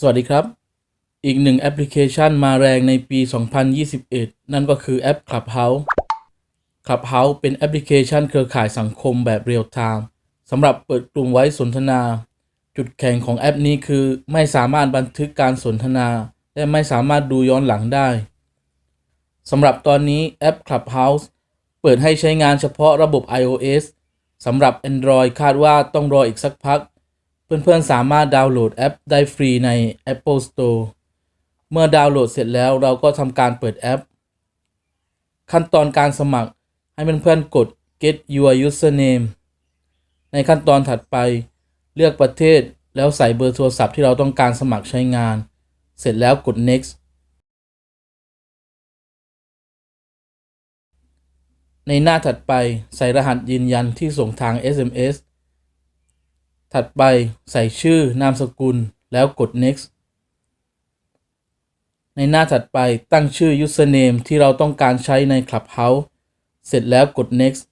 สวัสดีครับ อีกหนึ่งแอปพลิเคชันมาแรงในปี 2021 นั่นก็คือแอป Clubhouse Clubhouse เป็นแอปพลิเคชันเครือข่ายสังคมแบบเรียลไทม์สำหรับเปิดกลุ่มไว้สนทนา จุดแข็งของแอปนี้คือไม่สามารถบันทึกการสนทนา และไม่สามารถดูย้อนหลังได้สำหรับตอนนี้แอป Clubhouse เปิดให้ใช้งานเฉพาะระบบ iOS สำหรับ Android คาดว่าต้องรออีกสักพัก เพื่อนๆ สามารถดาวน์โหลดแอปได้ฟรีใน Apple Store เมื่อดาวน์โหลดเสร็จแล้วเราก็ทำการเปิดแอป ขั้นตอนการสมัครให้เพื่อนๆ กด get your username ในขั้นตอนถัดไปเลือกประเทศแล้วใส่เบอร์โทรศัพท์ที่เราต้องการสมัครใช้งาน เสร็จแล้วกด next ในหน้าถัดไปใส่รหัสยืนยันที่ส่งทาง SMS ถัดไปใส่ชื่อนามสกุลแล้วกด next ในหน้าถัดไปตั้งชื่อ username ที่เราต้องการใช้ใน Clubhouse เสร็จแล้วกด next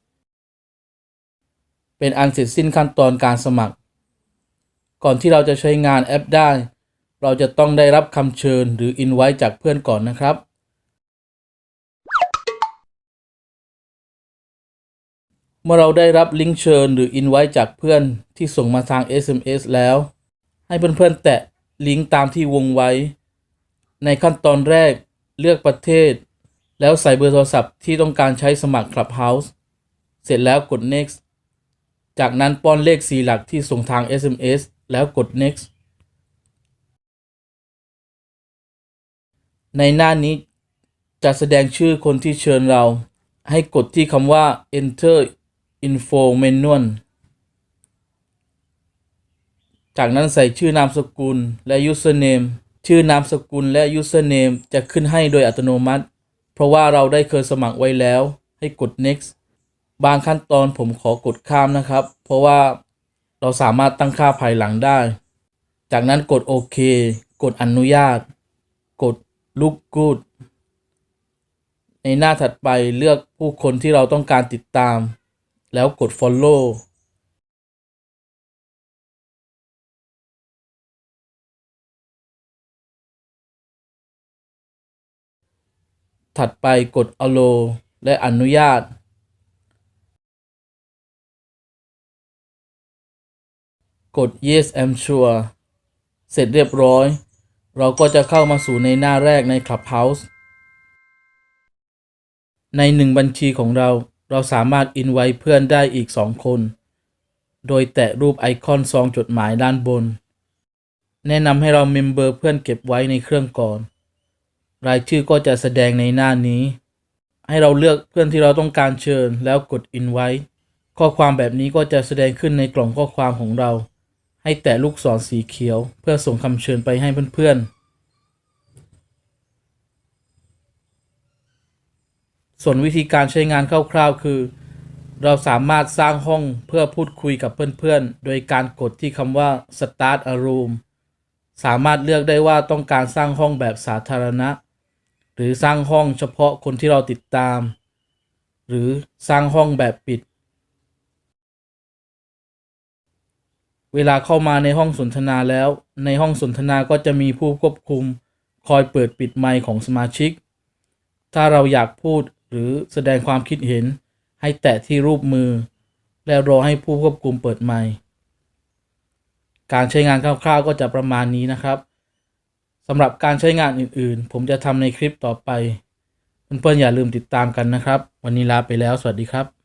เป็นอันเสร็จสิ้นขั้นตอนการสมัคร ก่อนที่เราจะใช้งานแอปได้ เราจะต้องได้รับคำเชิญหรือ invite จากเพื่อนก่อนนะครับ เมื่อเราได้รับลิงก์เชิญหรืออินไว้จากเพื่อนที่ส่งมาทาง SMS แล้ว ให้เพื่อนๆแตะลิงก์ตามที่วงไว้ ในขั้นตอนแรกเลือกประเทศ แล้วใส่เบอร์โทรศัพท์ที่ต้องการใช้สมัคร Clubhouse เสร็จแล้วกด next จากนั้นป้อนเลข4หลักที่ส่งทาง SMS แล้วกด next ในหน้านี้จะแสดงชื่อคนที่เชิญเรา ให้กดที่คำว่า enter info manual จากนั้นใส่ชื่อนามสกุลและ username ชื่อนามสกุลและ username จะขึ้นให้โดยอัตโนมัติ เพราะว่าเราได้เคยสมัครไว้แล้ว ให้กด next บางขั้นตอนผมขอกดข้ามนะครับ เพราะว่าเราสามารถตั้งค่าภายหลังได้ จากนั้นกดโอเค กดอนุญาต กด look good ในหน้าถัดไปเลือกผู้คนที่เราต้องการติดตาม แล้วกด follow ถัดไปกด allow และอนุญาต กด yes I'm sure เสร็จเรียบร้อย เราก็จะเข้ามาสู่ในหน้าแรกใน Clubhouse ในหนึ่งบัญชีของเรา เราสามารถอินไว้เพื่อนได้อีก 2 คน โดยแตะรูปไอคอนซองจดหมายด้านบน แนะนำให้เราเมมเบอร์เพื่อนเก็บไว้ในเครื่องก่อน รายชื่อก็จะแสดงในหน้านี้ ให้เราเลือกเพื่อนที่เราต้องการเชิญแล้วกด Invite ข้อความแบบนี้ก็จะแสดงขึ้นในกล่องข้อความของเรา ให้แตะลูกศรสีเขียว เพื่อส่งคำเชิญไปให้เพื่อนๆ ส่วนวิธีการใช้งานคร่าวๆ คือ เราสามารถสร้างห้องเพื่อพูดคุยกับเพื่อนๆ โดยการกดที่คำว่า Start a Room สามารถเลือกได้ว่าต้องการสร้างห้องแบบสาธารณะ หรือสร้างห้องเฉพาะคนที่เราติดตาม หรือสร้างห้องแบบปิด เวลาเข้ามาในห้องสนทนาแล้ว ในห้องสนทนาก็จะมีผู้ควบคุม คอยเปิดปิดไมค์ของสมาชิก ถ้าเราอยากพูด หรือแสดงความคิดเห็น ให้แตะที่รูปมือ แล้วรอให้ผู้ควบคุมเปิดไมค์การใช้งานคร่าวๆก็จะประมาณนี้นะครับสำหรับการใช้งานอื่นๆ ผมจะทำในคลิปต่อไป เพื่อนๆอย่าลืมติดตามกันนะครับ วันนี้ลาไปแล้ว สวัสดีครับ